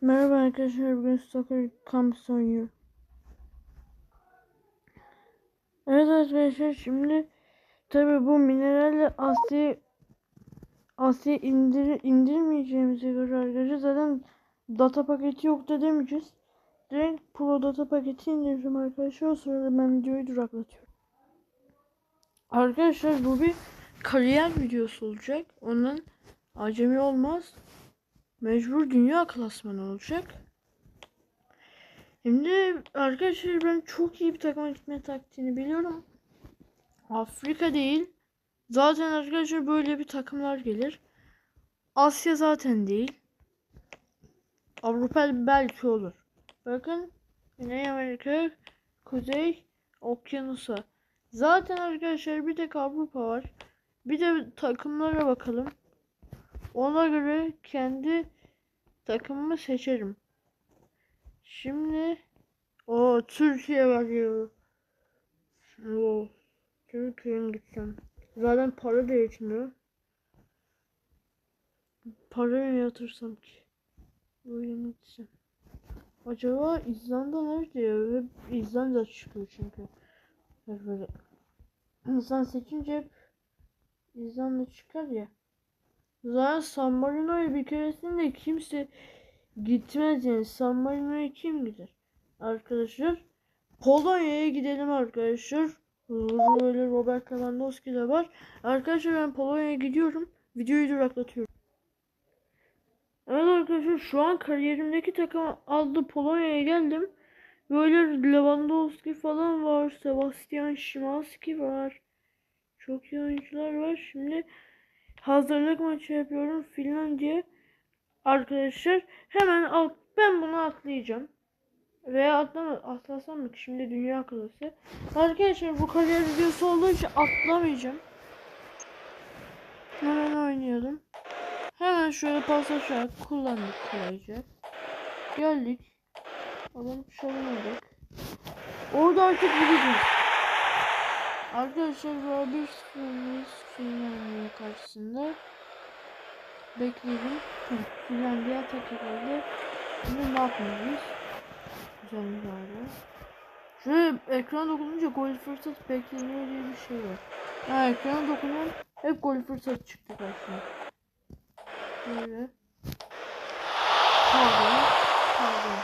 Merhaba arkadaşlar bugün Soccer Camps oynuyorum. Evet arkadaşlar şimdi tabi bu mineralle Asya Asya indir, indirmeyeceğimize göre arkadaşlar zaten data paketi yok da demeyeceğiz. Direkt Pro data paketi indirdim arkadaşlar o sırada ben videoyu duraklatıyorum. Arkadaşlar bu bir kariyer videosu olacak. Onun acemi olmaz. Mecbur dünya klasmanı olacak. Şimdi arkadaşlar ben çok iyi bir takıma gitme taktiğini biliyorum. Afrika değil. Zaten arkadaşlar böyle bir takımlar gelir. Asya zaten değil. Avrupa belki olur. Bakın Güney Amerika, Kuzey Okyanusa. Zaten arkadaşlar bir tek Avrupa var. Bir de takımlara bakalım. Ona göre kendi takımımı seçerim. Şimdi o Türkiye bakıyor. O Türkiye'ye gitsem. Zaten para da yetmiyor. Parayı mı yatırsam ki? Böyle mi gitsem? Acaba İzlanda nerede ya? İzlanda çıkıyor çünkü. Hep böyle. İnsan seçince hep İzlanda çıkar ya. Zaten San Marino'ya bir keresinde kimse gitmez yani. San Marino'ya kim gider? Arkadaşlar Polonya'ya gidelim arkadaşlar. Böyle Robert Lewandowski de var. Arkadaşlar ben Polonya'ya gidiyorum. Videoyu duraklatıyorum. Evet arkadaşlar şu an kariyerimdeki takım aldı Polonya'ya geldim. Böyle Lewandowski falan var. Sebastian Szymanski var. Çok iyi oyuncular var. Şimdi hazırlık maçı yapıyorum. Finlandiya arkadaşlar. Hemen al ben bunu atlayacağım. Veya atlama atlasam mı ki? Şimdi dünya klası. Arkadaşlar bu kariyer videosu olduğu için atlamayacağım. Hemen oynayalım. Hemen şöyle paslaşarak kullandık kolayca geldik. Adam çalamadık orada artık gideceğiz Arkadaşlar bir sıfırımız Finlandiya karşısında. Bekleyelim. Finlandiya tek geldi. Şimdi ne yapmalıyız? Güzel var. Şöyle ekran dokununca gol fırsat bekleniyor diye bir şey var. Ha ekrana dokunan hep gol fırsat çıktı karşıma. Böyle. Pardon. Pardon.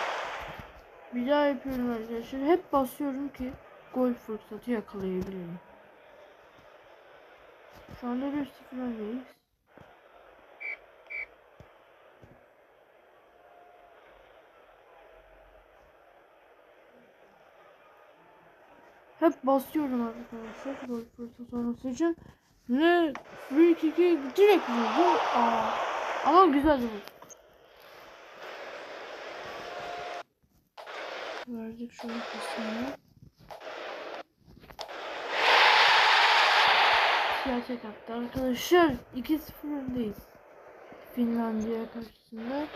Bir daha yapıyorum arkadaşlar. Hep basıyorum ki gol fırsatı yakalayabilirim. Şu anda 1-0 öndeyiz. Hep basıyorum arkadaşlar gol fırsatı olması için. Ne free kick'i direkt vurdu. Aa. Ama güzel bir Verdik şöyle pasını. Gerçek hafta arkadaşlar 2-0 öndeyiz. Finlandiya karşısında.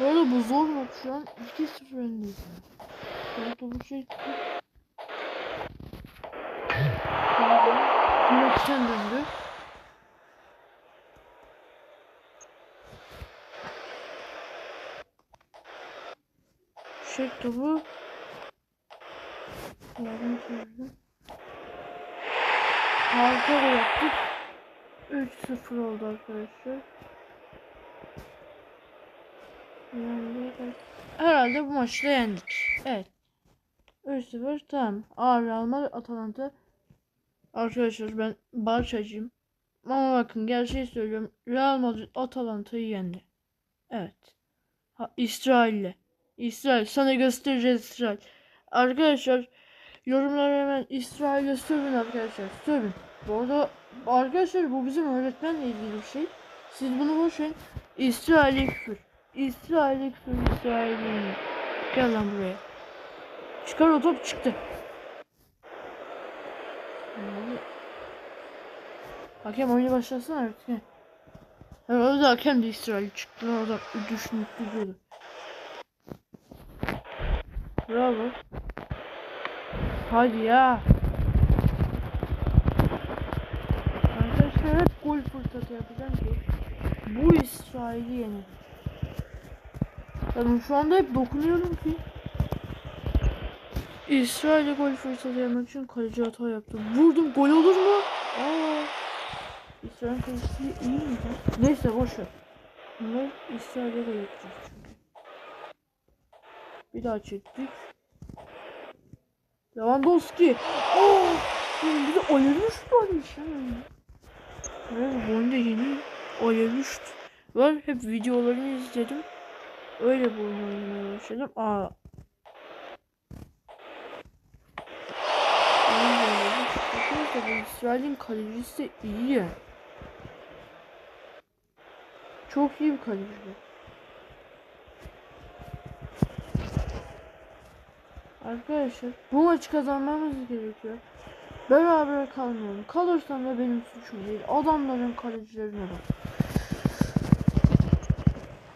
Bu arada bu zor maç şu an 2-0 öndeyiz. Şöyle topu şey Maçtan döndü. Şöyle topu. Yardım çözdüm. 6 gol yaptık. 3-0 oldu arkadaşlar. Herhalde bu maçta yendik. Evet. 3-0 tamam. Ağır alma Atalanta. Arkadaşlar ben Barçacıyım. Ama bakın gerçeği söylüyorum. Real Madrid Atalanta'yı yendi. Evet. İsrail'le. İsrail sana göstereceğiz İsrail. Arkadaşlar yorumlara hemen İsrail'e sövün arkadaşlar. Sövün. Bu arada arkadaşlar bu bizim öğretmenle ilgili bir şey. Siz bunu boş verin. İsrail'e küfür. İsrail'e küfür. İsrail'e Gel lan buraya. Çıkar o top çıktı. Hakem oyunu başlasın artık. He. Orada hakem de İsrail çıktı. Orada düşünüp duruyordu. Bravo. Hadi ya. Arkadaşlar hep gol fırsatı yapacağım ki bu İsrail'i yenir. Ben şu anda hep dokunuyorum ki. İsrail'e gol fırsatı yemek için kaleci hata yaptı. Vurdum gol olur mu? Aa. İsrail kalecisi iyi miydi? Neyse boş ver. Bunlar İsrail'e gol yapacak çünkü. Bir daha çektik. Lewandowski. Oh! Bir de böyle işte. Evet, bu oyunda yeni ayırmış var. Hep videolarını izledim. Öyle bu oyunu oynamaya başladım. Aa. İsrail'in kalecisi iyi. Çok iyi bir kaleci Arkadaşlar bu maçı kazanmamız gerekiyor. Beraber kalmayalım. Kalırsam da benim suçum değil. Adamların kalecilerine bak.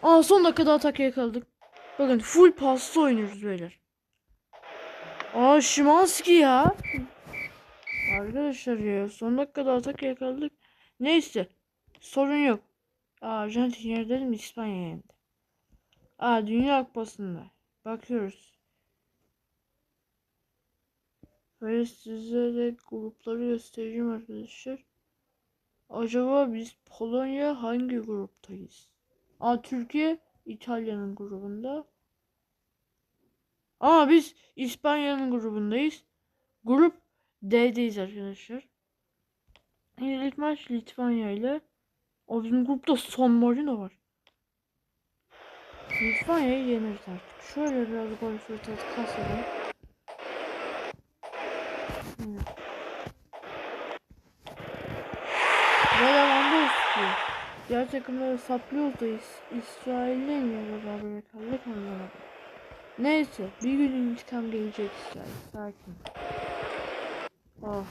Aa son dakikada atak yakaladık. Bakın full paslı oynuyoruz beyler. Aa Şimanski ya. Arkadaşlar ya son dakikada atak yakaladık. Neyse sorun yok. Arjantin yerde mi İspanya yendi. Aa Dünya Kupası'nda. Bakıyoruz. Ve size de grupları göstereceğim arkadaşlar. Acaba biz Polonya hangi gruptayız? Aa Türkiye İtalya'nın grubunda. Aa biz İspanya'nın grubundayız. Grup D'deyiz arkadaşlar. İlk maç Litvanya ile. O bizim grupta San Marino var. Litvanya'yı yeneriz artık. Şöyle biraz gol fırsatı kasalım. Ve Lewandowski. Diğer takımları saplıyoruz da İs İsrail'le mi beraber kaldık anlamadım. Neyse bir gün intikam gelecek İsrail. Sakin. Ah.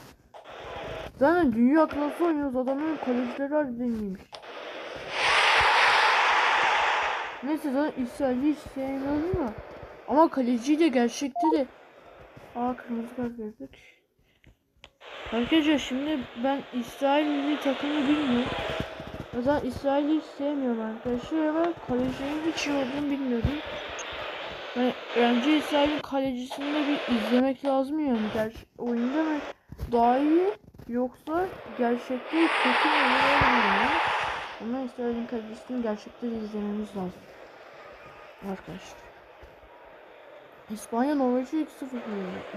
Zaten dünya klası oynuyoruz adamların kalecileri harbiden. Neyse zaten İsrail'i hiç sevmiyorum da. Ama kaleciyi de gerçekte de. Aa kırmızı kart verdik. Arkadaşlar şimdi ben İsrailli takımı bilmiyorum. Zaman İsrail'i hiç sevmiyorum arkadaşlar ama kalecinin hiç iyi olduğunu bilmiyordum. Yani bence İsrail'in kalecisini de bir izlemek lazım yani. Ger oyunda mı daha iyi yoksa gerçekte kötü mü bilmiyorum. Ama İsrail'in kalecisini gerçekten izlememiz lazım. Arkadaşlar. İspanya Norveç'i 2-0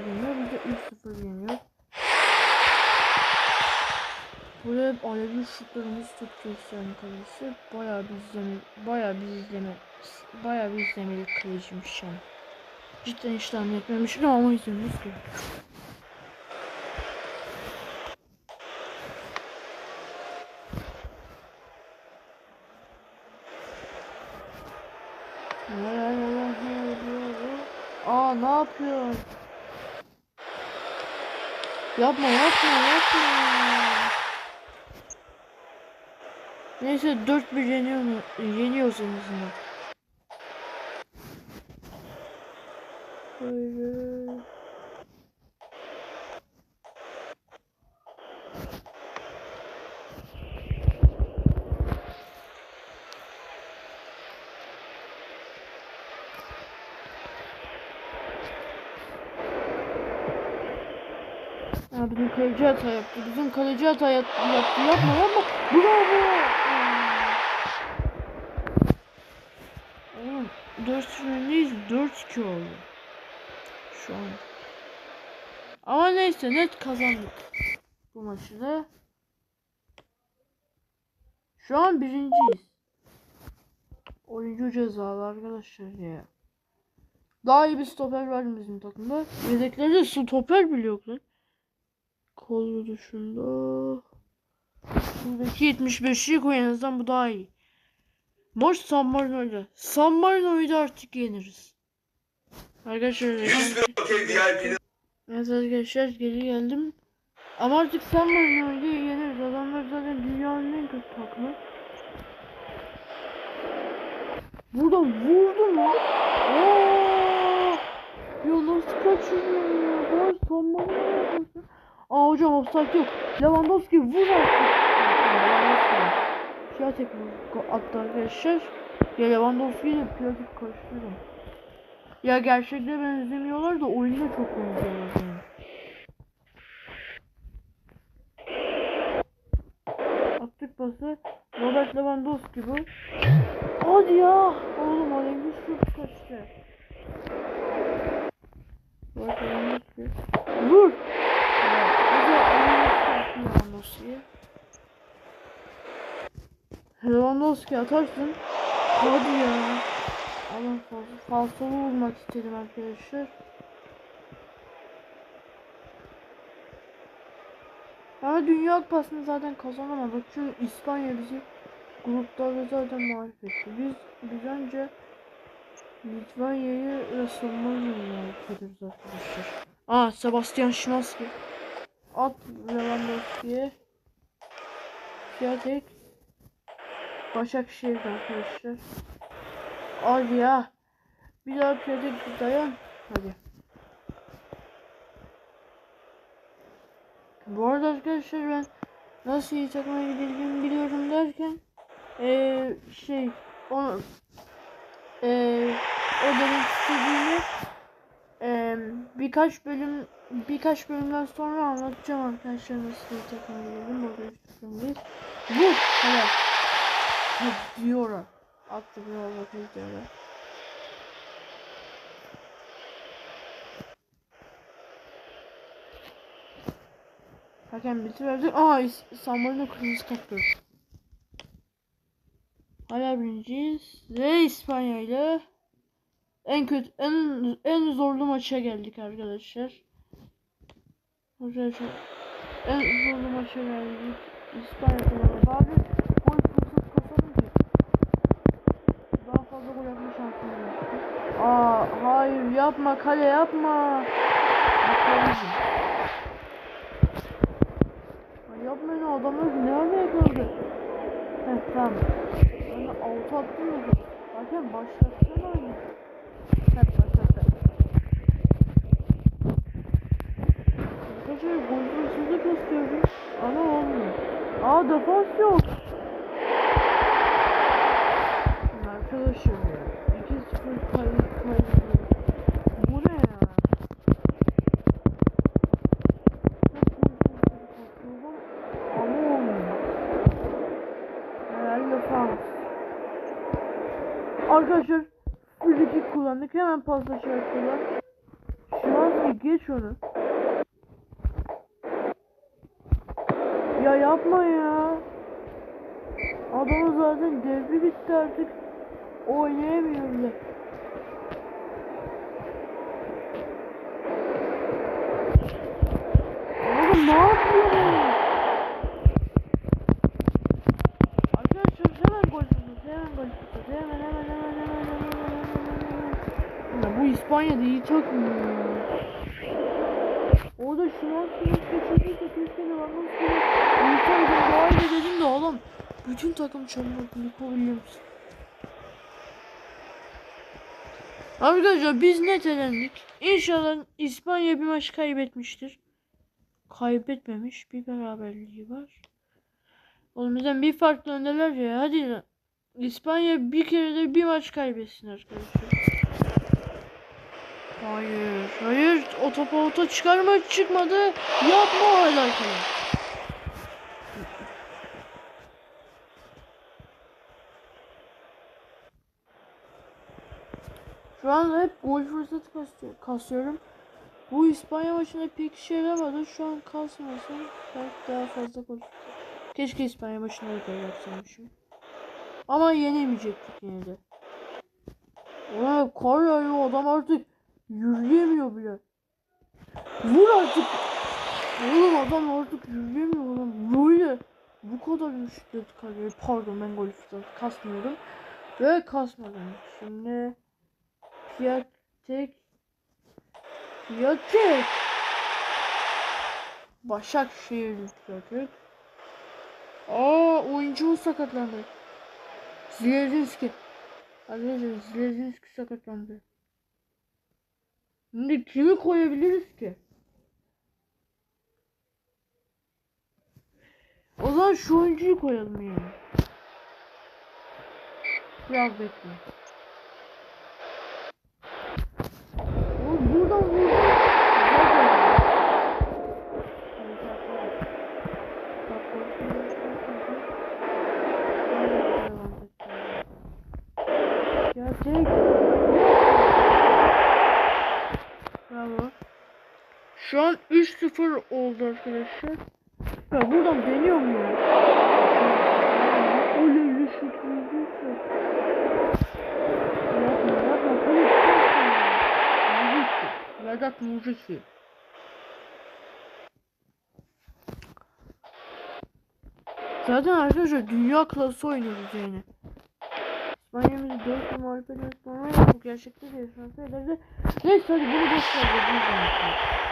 yeniyor. Biz de 3-0 yeniyor. Buraya hep alevi şutlarımız tutuyor yani kalesi. Bayağı bir izleme, bayağı bir izleme, bayağı bir izlemeli kaleciymiş yani. Cidden hiç tahmin etmemiştim ama izlememiz gerekiyor. Aa ne yapıyorsun? Yapma yapma yapma. Neyse 4 bir yeniyor mu? Yeniyoruz en azından. Böyle. Ya bizim kaleci hata yaptı. Bizim kaleci hata yaptı. Yapma yapma. Bravo. Oğlum 4 öndeyiz. 4-2 oldu. Şu an. Ama neyse net kazandık. Bu maçı da. Şu an birinciyiz. Oyuncu cezalı arkadaşlar ya. Daha iyi bir stoper var bizim takımda. Yedeklerde stoper bile yok lan. Kolu dışında. Buradaki 75'i koy en azından bu daha iyi. Maç San Marino'yla. San Marino'yu da artık yeniriz. Arkadaşlar. 100 bin okey VIP'nin Evet arkadaşlar geri geldim. Ama artık San Marino'yu yeniriz. Adamlar zaten dünyanın en kötü takımı. Burada vurdu mu? Ya nasıl kaçırıyor ya? Var San Marino'ya yapıyorsun. Aa hocam offside yok. Lewandowski vur artık. Lewandowski. Şey tekme attı arkadaşlar. Ya Lewandowski ile birazcık karıştırdım. Ya gerçekte benzemiyorlar da oyunda çok benziyorlar. Attık pası. Robert Lewandowski bu. Hadi ya. Oğlum Alengis çok kaçtı. Robert Lewandowski. Vur. Lewandowski'ye. Lewandowski atarsın. Hadi ya. Ama falso, falsolu vurmak istedim arkadaşlar. Ama Dünya Kupası'nı zaten kazanamadık. Çünkü İspanya bizi gruplarda zaten mağlup etti. Biz, biz önce Litvanya'yı mağlup ederiz arkadaşlar. Aa Sebastian Szymanski. At Lewandowski'ye. Piatek. Başakşehir arkadaşlar. Hadi ya. Bir daha Piatek dayan. Hadi. Bu arada arkadaşlar ben nasıl iyi takıma gidildiğimi biliyorum derken eee şey onu eee o demek istediğimi eee birkaç bölüm birkaç bölümden sonra anlatacağım arkadaşlar nasıl iyi takıma gidildim. Bu kadar. Hadi Attı bir bakayım diyorlar. Hakem bitirdi. Aa İs- Samuel'in kırmızı kart. Hala birinciyiz. Ve İspanya ile en kötü en en zorlu maça geldik arkadaşlar. Arkadaşlar en zorlu maça geldik. İspanya ile bari gol fırsat kasalım ki daha fazla gol yapma şansımız yok. Aa hayır yapma kale yapma. Ay yapmayın o adamlar ne araya kaldı? Heh tamam. Ben altı attım da. Zaten başlatsana oyunu. Heh başlattı. Arkadaşlar gol fırsatı gösteriyorum. Ama olmuyor. Aa defans yok. Ya Arkadaşlar ya. 2-0 kayıp kayıp. Bu ne ya? Ama olmuyor. Herhalde fans. Arkadaşlar frikik Hemen paslaşa attılar. Şu an geç onu. Ya yapma ya. Adamın zaten devri bitti artık. Oynayamıyor bile. Oğlum ne yapıyorsun? Arkadaşlar hemen gol tutun. Hemen gol tutun. Hemen hemen hemen hemen hemen hemen hemen hemen. Ya bu İspanya'da iyi takım ya. Orada Şumansky'nin kaçırdıysa keşke Lewandowski'nin Wilson'ın daha iyi dedim de oğlum. Bütün takım çamurdu. Nico Williams. Arkadaşlar biz net elendik. İnşallah İspanya bir maç kaybetmiştir. Kaybetmemiş. Bir beraberliği var. Oğlum bizden bir farklı öndeler ya. Hadi. İspanya bir kere de bir maç kaybetsin arkadaşlar. Hayır, hayır. O topa ota çıkarma çıkmadı. Yapma hala kale. Şu an hep gol fırsatı kasıyor- kasıyorum. Bu İspanya maçında pek işe yaramadı. Şu an kasmasam belki daha fazla gol. Keşke İspanya maçında da gol yapsaymışım. Ama yenemeyecektik yine de. Ulan kar yağıyor adam artık yürüyemiyor bile. Vur artık. Oğlum adam artık yürüyemiyor lan. Böyle bu kadar müşkület kalıyor. Pardon ben gol fırsatı kasmıyorum. Ve kasmadım. Şimdi Piatek Piatek Başakşehir Piatek Aa oyuncu sakatlandı. Zielinski Arkadaşlar Zielinski sakatlandı. Şimdi kimi koyabiliriz ki? O zaman şu oyuncuyu koyalım yani. Biraz bekle. Oğlum buradan vurdu. Güzel gol. Evet, yapalım. Bak, gol. Gerçek. Bravo. Şu an 3-0 oldu arkadaşlar. Ya buradan deniyor mu ya? Oley şut vurduysa. Yapma yapma. Bunu tutarsın ya. Mucize. Vedat Mucize. Zaten arkadaşlar dünya klası oynuyoruz yani. İspanya'mızı 4 mağlup ederek sonra bu gerçekte de yaşansa ederdi. Neyse hadi bunu boş ver. de biz oynayalım.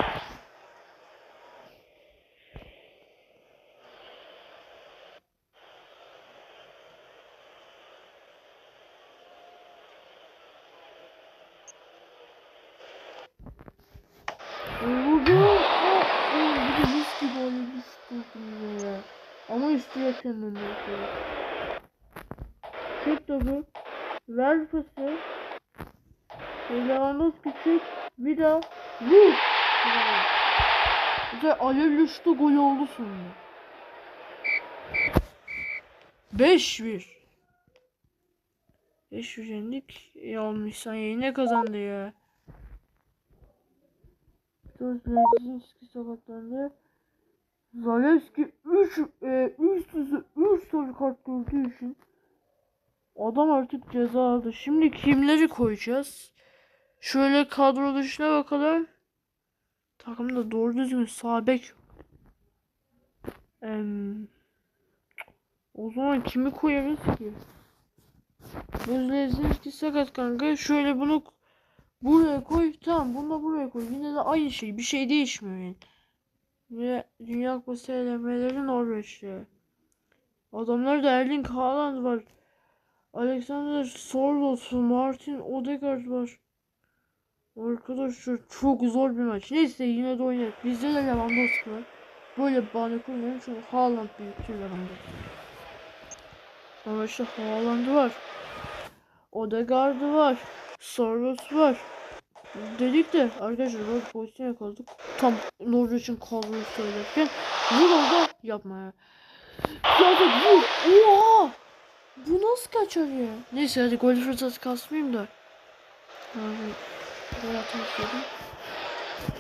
Vurdu. Aa, oğlum bir de mis gibi oynamış durdum ya. Ama üstü yakınım yapıyor. Çek topu. Ver pası. Lewandowski çek. Daha. Vur. Güzel alev uçtu gol oldu sonunda. 5-1. 5-1 yendik. Yanlışsan yine kazandı ya. Zaleski sakatlandı. Zaleski 3 e, üst üste 3 sarı kart gördüğü için adam artık ceza aldı. Şimdi kimleri koyacağız? Şöyle kadro dışına bakalım. Takımda doğru düzgün sağ bek yok. Em, o zaman kimi koyarız ki? Buzlezinski sakat kanka. Şöyle bunu Buraya koy. Tamam bunu da buraya koy. Yine de aynı şey. Bir şey değişmiyor yani. Ve Dünya Kupası elemeleri Norveç'te. Adamlar da Erling Haaland var. Alexander Sorloth, Martin Odegaard var. Arkadaşlar çok zor bir maç. Neyse yine de oynayalım. Bizde de Lewandowski var. Böyle bahane kurmayalım çünkü Haaland büyüktür Lewandowski. Norveç'te Haaland'ı var. Odegaard'ı var. Soros var. Dedik de arkadaşlar böyle pozisyon yakaladık. Tam Norveç'in kadroyu söylerken vur orada yapma ya. Da vur. Oha! Bu nasıl kaçar ya? Neyse hadi gol fırsatı kasmayayım da. Abi gol atmak istedim.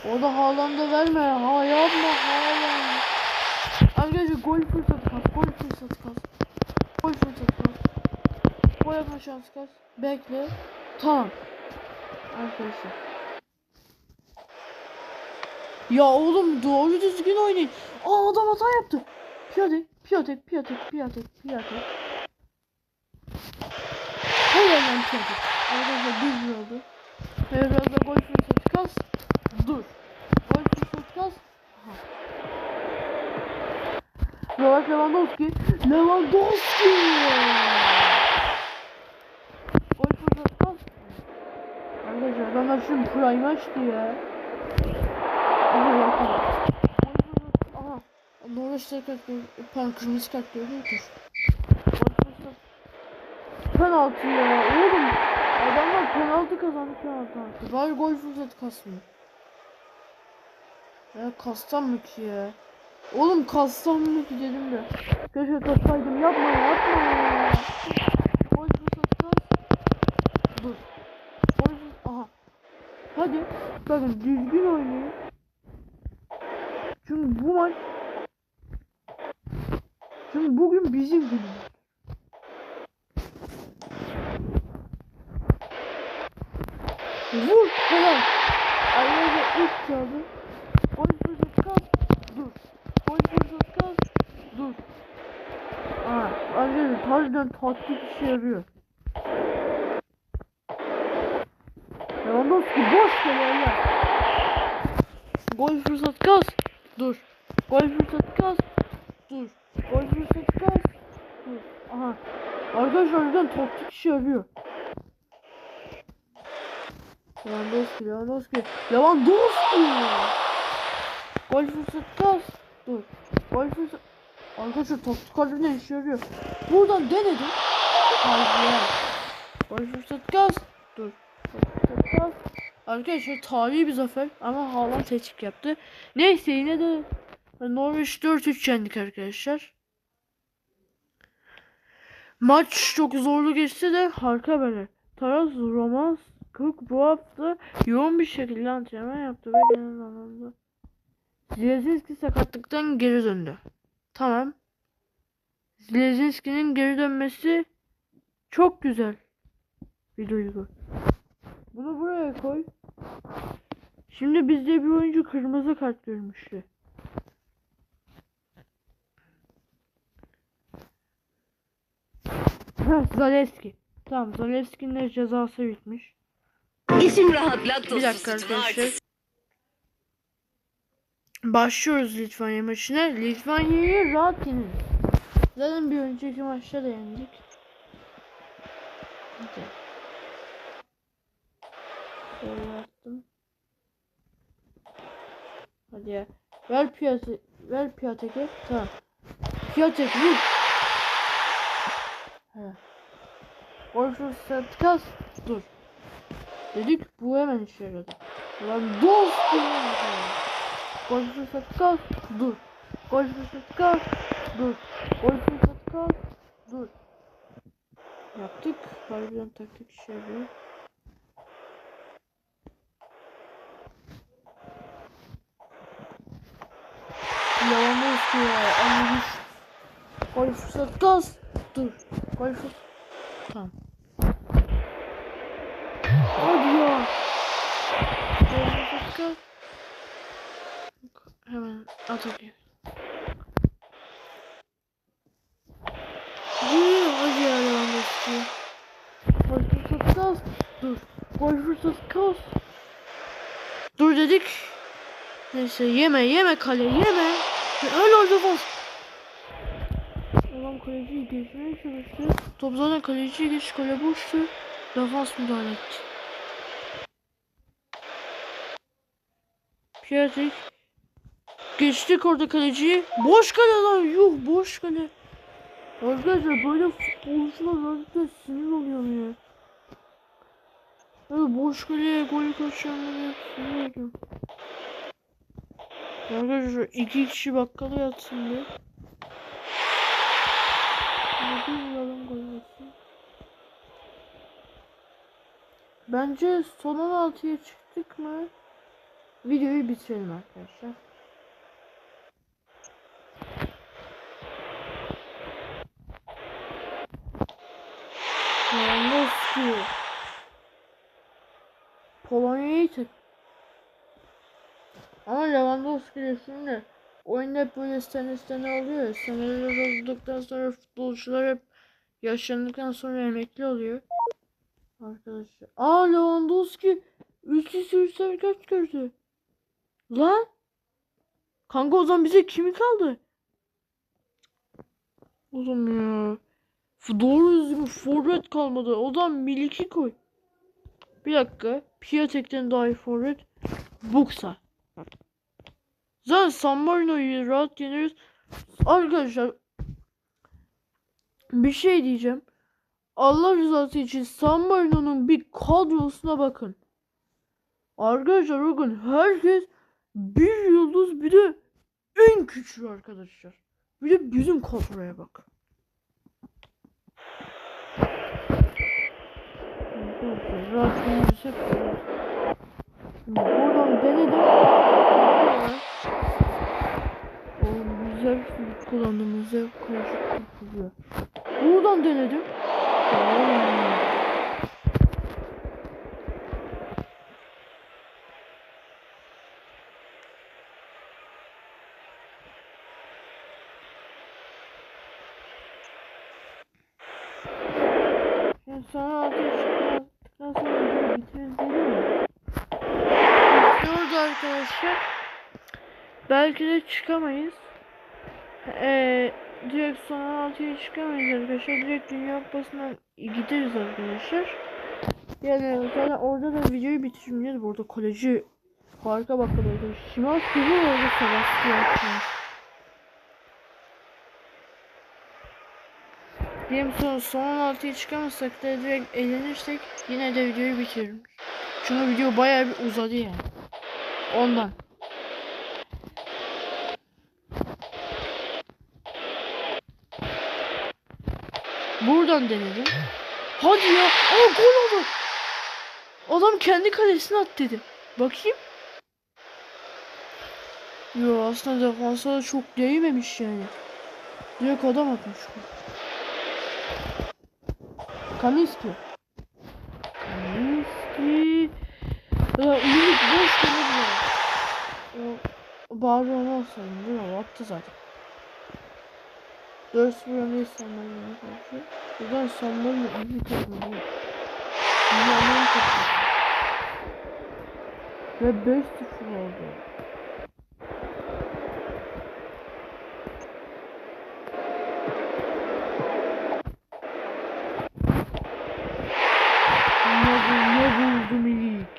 Orada Haaland'a verme. Ha yapma Haaland. Arkadaşlar gol fırsatı kas. Gol fırsatı kas. Gol fırsatı kas. Gol yapma şansı kas. Bekle. Tamam. Arkadaşlar. Ya oğlum doğru düzgün oynayın. Aa adam hata yaptı. Piyatek, piyatek, piyatek, piyatek, piyatek. Helal lan piyatek. Arkadaşlar bir bir oldu. Ve biraz da gol fırsatı kas. Dur. Gol fırsatı. Aha. Robert Lewandowski. Lewandowski. Gol fırsatı kas. Arkadaşlar adamlar şimdi prime açtı ya. Aha fırsatı. Aha. Norveç gördü. Pardon kırmızı kart gördü. Dur. Gol fırsatı. Penaltı ya. Oğlum. Adamlar penaltı kazandı penaltı attı. Bari gol fırsatı kasmıyor. Ya kassam mı ki ya? Oğlum kassam mı ki dedim de. Keşke kassaydım yapma ya yapma ya. Gol fırsatı kas. Dur. Hadi. Bakın düzgün oynayın. Çünkü bu maç Çünkü bugün bizim günümüz. Vur helal. Ayrıca ilk çaldı. Gol fırsatı kas. Dur. Gol fırsatı kas. Dur. Aa, arkadaşlar harbiden taktik işe yarıyor. Lewandowski boş geliyor Gol fırsatı kas. Dur. Gol fırsatı kas. Dur. Gol fırsatı kas. Dur. Aha. Arkadaşlar harbiden taktik işe yarıyor. Lewandowski, Lewandowski, Lewandowski! Gol fırsatı kas. Dur. Gol fırsatı... Arkadaşlar taktik harbiden işe yarıyor. Buradan denedim. Hayır. Gol fırsat gaz. Dur. Gol fırsat gaz. Arkadaşlar tarihi bir zafer ama Haaland teçhik yaptı. Neyse yine de Norwich 4-3 yendik arkadaşlar. Maç çok zorlu geçse de harika böyle. Taras Roman Cook bu hafta yoğun bir şekilde antrenman yaptı ve genel anlamda Zielinski sakatlıktan geri döndü. Tamam. Zielinski'nin geri dönmesi çok güzel bir duygu. Koy. Şimdi bizde bir oyuncu kırmızı kart görmüştü. Zalewski. Tamam Zalewski'nin cezası bitmiş. İçim rahat laktoz Bir dakika arkadaşlar. Başlıyoruz Litvanya maçına. Litvanya'yı rahat yeniriz. Zaten bir önceki maçta da yendik. Hadi. Şöyle attım. Hadi ya. Ver piyasa ver Piatek'e. Tamam. Piatek vur. He. Gol fırsatı kas. Dur. Dedik bu hemen işe yaradı. Lan dostum. Gol fırsatı kal. Dur. Gol fırsatı kal. Dur. Gol fırsatı kal. Dur. Yaptık. Harbiden taktik işe yarıyor. Lewandowski ya. Anlamış. Gol fırsatı kal. Dur. Gol fırsatı. Tamam. Hadi ya. Gol fırsatı kal. Hemen atayım. Yürü hadi ya Lewandowski. Gol fırsatı kal. Dur. Gol fırsatı kal. Dur dedik. Neyse yeme yeme kale yeme. Öyle oldu bas. Kaleciyi geçmeye çalıştı. Top zaten kaleciyi geç kale boştu. Defans müdahale etti. Piatek Geçtik orada kaleciyi. Boş kale lan. Yuh boş kale. Arkadaşlar böyle futbolcular harbiden sinir oluyor ya. Böyle boş kaleye gol kaçıranlara sinir oluyorum. Arkadaşlar iki kişi bakkala yatsın diye. Hadi vuralım gol olsun. Bence son 16'ya çıktık mı? Videoyu bitirelim arkadaşlar. Lewandowski. Polonya'yı tek. Ama Lewandowski de şimdi hep böyle sene sene oluyor. Seneler olduktan sonra futbolcular hep yaşlandıktan sonra emekli oluyor. Arkadaşlar. Aa Lewandowski 3 üstü kaç gördü? Lan. Kanka o zaman bize kimi kaldı? Oğlum ya. Doğru düzgün forvet kalmadı. O zaman Milik'i koy. Bir dakika. Piatek'ten daha iyi forvet. Buksa. Zaten San Marino'yu rahat yeneriz. Arkadaşlar. Bir şey diyeceğim. Allah rızası için San Marino'nun bir kadrosuna bakın. Arkadaşlar bakın herkes bir yıldız bir de en küçüğü arkadaşlar. Bir de bizim kadroya bak. Rahat Buradan denedim. Oğlum güzel kullandım. Güzel karışık kullanıyor. Buradan denedim. Oğlum. Şimdi sana ateş çıkarttıktan sonra videoyu bitiririz değil mi? Bitiyordu arkadaşlar. Belki de çıkamayız. Ee, direkt son 16'ya çıkamayız arkadaşlar. Direkt Dünya Kupası'ndan gideriz arkadaşlar. Yani zaten orada da videoyu bitirmeyeceğiz. Bu arada kaleci harika bakılıyordu. Şimal gibi orada Sebastian. Diyelim son, son 16'ya çıkamazsak da direkt eğlenirsek yine de videoyu bitiririm. Çünkü video bayağı bir uzadı yani. Ondan. Buradan denedim. Hadi ya. Aa gol oldu. Adam kendi kalesine at dedi. Bakayım. Yo aslında defansa da çok değmemiş yani. Direkt adam atmış. Kamiski. Kamiski. Ya Ümit boş kalır ya. Bari onu alsaydım değil? Attı zaten. 4 0 öndeyiz sandalyeye karşı. Buradan sandalye iyi takım bu. Dünyanın takımı. Ve 5 0 oldu. Ne, bu- ne buldum ilk?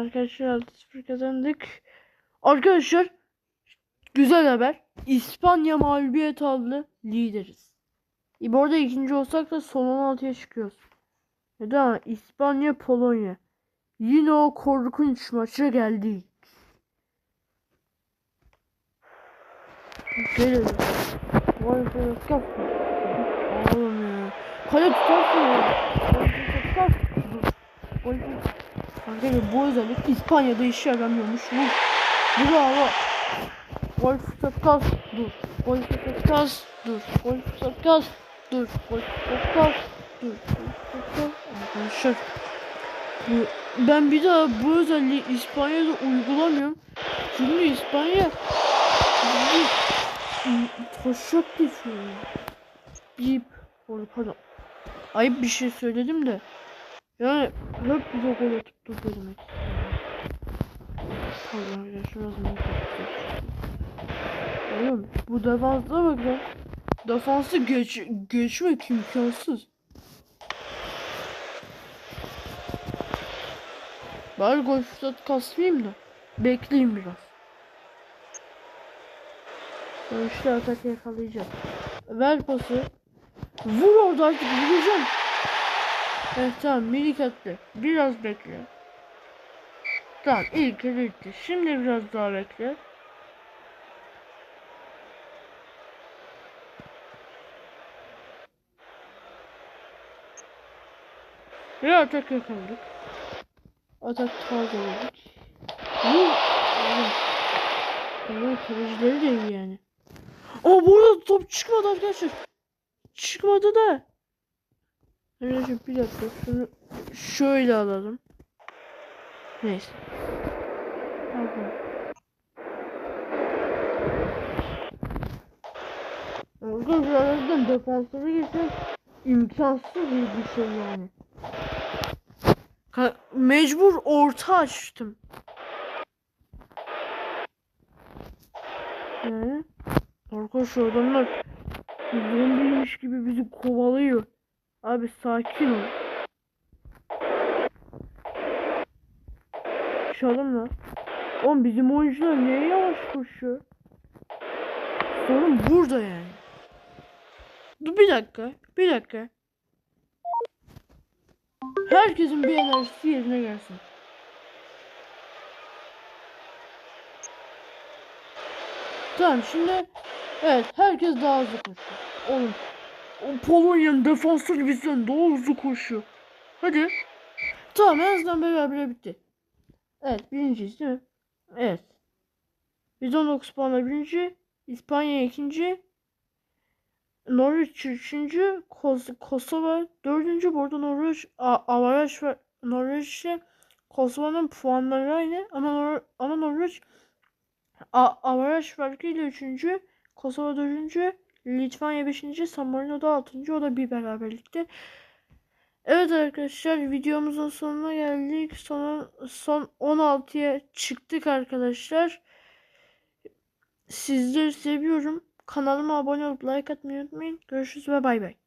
Arkadaşlar 6-0 kazandık. Arkadaşlar güzel haber. İspanya mağlubiyet aldı. Lideriz. E, bu arada ikinci olsak da son 16'ya çıkıyoruz. Neden? ama İspanya Polonya. Yine o korkunç maça geldik. Gelelim. Vay be kaf. Ya. Kale tutarsın ya. Kale tutarsın. Gol Arkadaşlar bu özellik İspanya'da işe yaramıyormuş. Vur. Bravo. Gol fırsat kas. Dur. Gol fırsat kas. Dur. Gol fırsat kas. Dur. Gol fırsat kas. Dur. Arkadaşlar. Bu, ben bir daha bu özelliği İspanya'da uygulamıyorum. Çünkü İspanya taşak geçiyor. Bip. Pardon. Ayıp bir şey söyledim de. Yani hep bize gol atıp durdu demek Pardon arkadaşlar az önce Oğlum bu defansa bak lan. Defansı geç, geçmek imkansız. Bari gol fırsat kasmayayım da. Bekleyeyim biraz. Dönüşte atak yakalayacağım. Ver pası. Vur orada artık vuracağım. Evet tamam minik attı. Biraz bekle. Tamam ilk kez gitti. Şimdi biraz daha bekle. Ve atak yakaladık. Atak. Vur. Oğlum. Oğlum kalecileri de iyi yani. Aa burada top çıkmadı arkadaşlar. Çıkmadı da. Arkadaşlar bir dakika şunu şöyle alalım. Neyse. Pardon. Arkadaşlar aradan defansları geçmek imkansız bir şey yani. Ka- mecbur orta açtım. Yani arkadaşlar adamlar zombiymiş gibi bizi kovalıyor. Abi sakin ol. Çalım lan. Oğlum bizim oyuncular niye yavaş koşuyor? Sorun burada yani. Dur bir dakika. Bir dakika. Herkesin bir enerjisi yerine gelsin. Tamam şimdi evet herkes daha hızlı koşuyor. Oğlum Polonya'nın defansı bizden daha hızlı koşuyor. Hadi. Tamam en azından beraber bitti. Evet birinciyiz değil mi? Evet. Biz 19 puanla birinci. İspanya ikinci. Norveç üçüncü. Kos Kosova dördüncü. Bu arada Norveç avaraj var. Norveç'le Kosova'nın puanları aynı. Ama, Nor ama Norveç avaraj farkıyla üçüncü. Kosova dördüncü. Litvanya 5. San Marino da 6. O da bir beraberlikte. Evet arkadaşlar videomuzun sonuna geldik. Son, son 16'ya çıktık arkadaşlar. Sizleri seviyorum. Kanalıma abone olup like atmayı unutmayın. Görüşürüz ve bay bay.